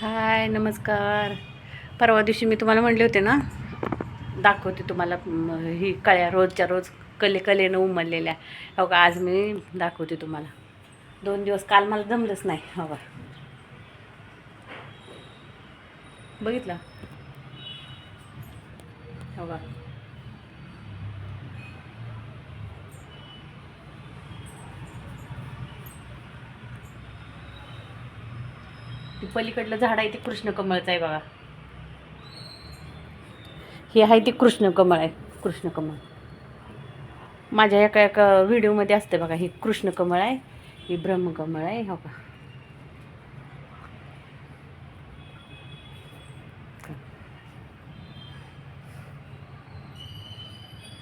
हाय नमस्कार. परवा दिवशी मी तुम्हाला म्हणले होते ना दाखवते तुम्हाला ही कळ्या रोजच्या रोज कले कलेनं उमललेल्या. हो का आज मी दाखवते तुम्हाला. दोन दिवस काल मला जमलंच नाही हो का. बघितलं? हो का. ती पलीकडलं झाड आहे ते कृष्णकमळचं आहे बघा. हे आहे ते कृष्णकमळ आहे कृष्णकमळ. माझ्या एका एका व्हिडिओमध्ये असते बघा हे कृष्णकमळ आहे ही ब्रह्मकमळ आहे हो का?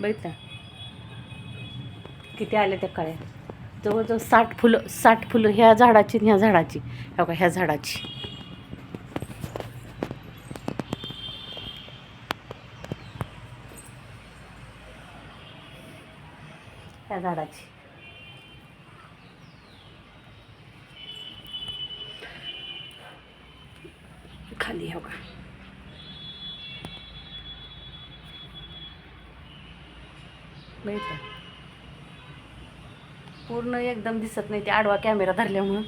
बघितलं? किती आल्या त्या काळ्या? जवळजवळ साठ फुलं साठ फुलं ह्या झाडाची ह्या झाडाची. हो का ह्या झाडाची. ह्या झाडाची. खाली हो का बघितलं पूर्ण एकदम दिसत नाही ते आडवा कॅमेरा धरल्यामुळं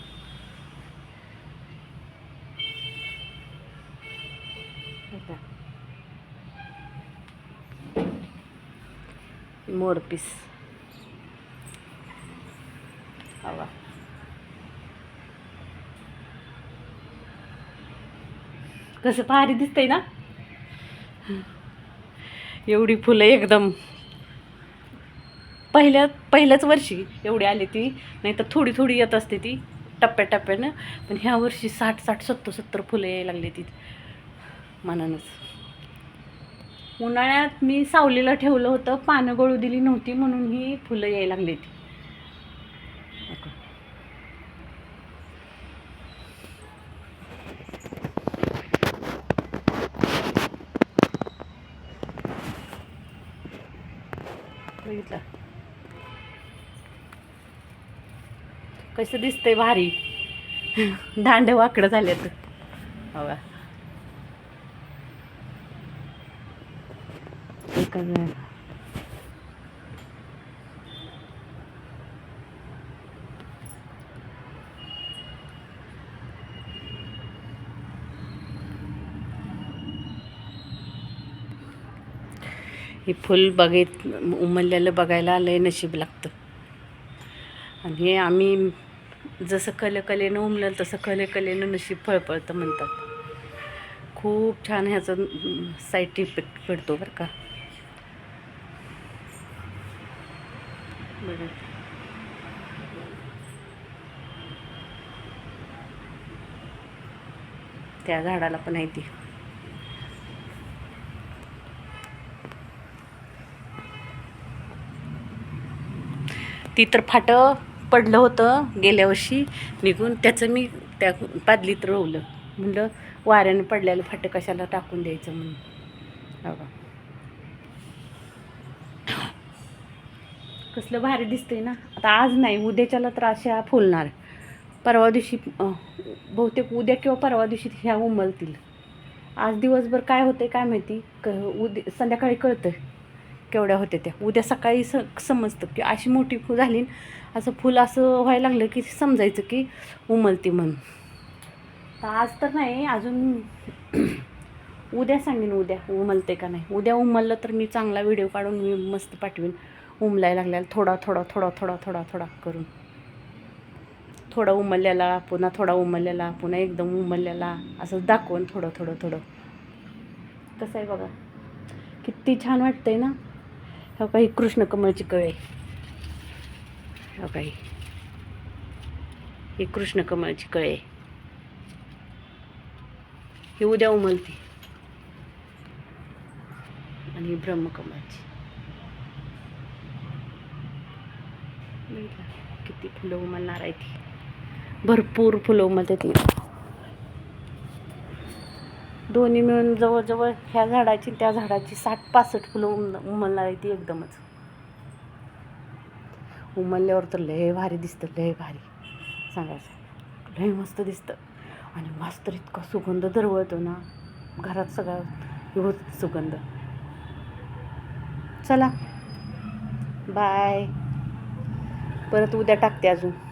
मोरपीस हवा. कसं भारी दिसतंय ना? एवढी फुलं एकदम. पहिल्या पहिल्याच वर्षी एवढी आली ती. नाही तर थोडी थोडी येत असते ती टप्प्याटप्प्यानं. पण ह्या वर्षी साठ साठ सत्तर सत्तर फुलं यायला लागली ती मनानंच. उन्हाळ्यात मी सावलीला ठेवलं होतं. पानं गळू दिली नव्हती म्हणून ही फुलं यायला लागली ती. बघितलं? कसं दिसतंय भारी. दांड वाकडं झाल्यात हवा हे फुल बघित उमललेलं बघायला लय नशीब लागतं. आणि हे आम्ही जसं कलेकलेनं उमलं तसं कलेकलेनं नशीब फळफळतं म्हणतात. खूप छान ह्याचं साईड इफेक्ट पडतो बरं का. बरं. त्या झाडाला पण आहे ती. ती तर फाटं. पडलं होतं गेल्या वर्षी निघून. त्याचं मी त्या पादलीत रोवलं. म्हणलं वाऱ्याने पडलेलं फाटं कशाला टाकून द्यायचं म्हणून. हो कसलं भारी दिसतंय ना. आता आज नाही उद्याच्याला तर अशा फुलणार. परवा दिवशी बहुतेक उद्या किंवा परवा दिवशी ह्या उमलतील. आज दिवसभर काय होते काय माहिती? क उद्या संध्याकाळी कळतं केवढ्या होत्या त्या. उद्या सकाळी स समजतं की अशी मोठी फू झाली असं फुल असं व्हायला लागलं की समजायचं की उमलती म्हणून. तर आज तर नाही अजून उद्या सांगेन उद्या उमलते का नाही. उद्या उमललं तर मी चांगला व्हिडिओ काढून मी मस्त पाठवीन. उमलायला लागल्याला थोडा थोडा थोडा थोडा थोडा थोडा करून. थोडा उमललेला पुन्हा थोडा उमललेला पुन्हा एकदम उमललेला असं दाखवून थोडं थोडं थोडं. कसं आहे बघा. किती छान वाटतंय ना. हो काही कृष्ण कमळची कळे. हो काही. ही कृष्णकमळची कळे. ही उद्या उमलते. आणि ही ब्रह्मकमळची किती फुलं उमलणार आहे ती. भरपूर फुलं उमलते ती. दोन्ही मिळून जवळजवळ ह्या झाडाची त्या झाडाची साठ पासष्ट फुलं उम उमलणार आहे ती एकदमच. उमलल्यावर तर लय भारी दिसतं लय भारी. सांगायचं लय मस्त दिसतं. आणि मस्त इतका सुगंध दरवळतो ना. घरात सगळा होत सुगंध. चला. बाय. परत उद्या टाकते अजून.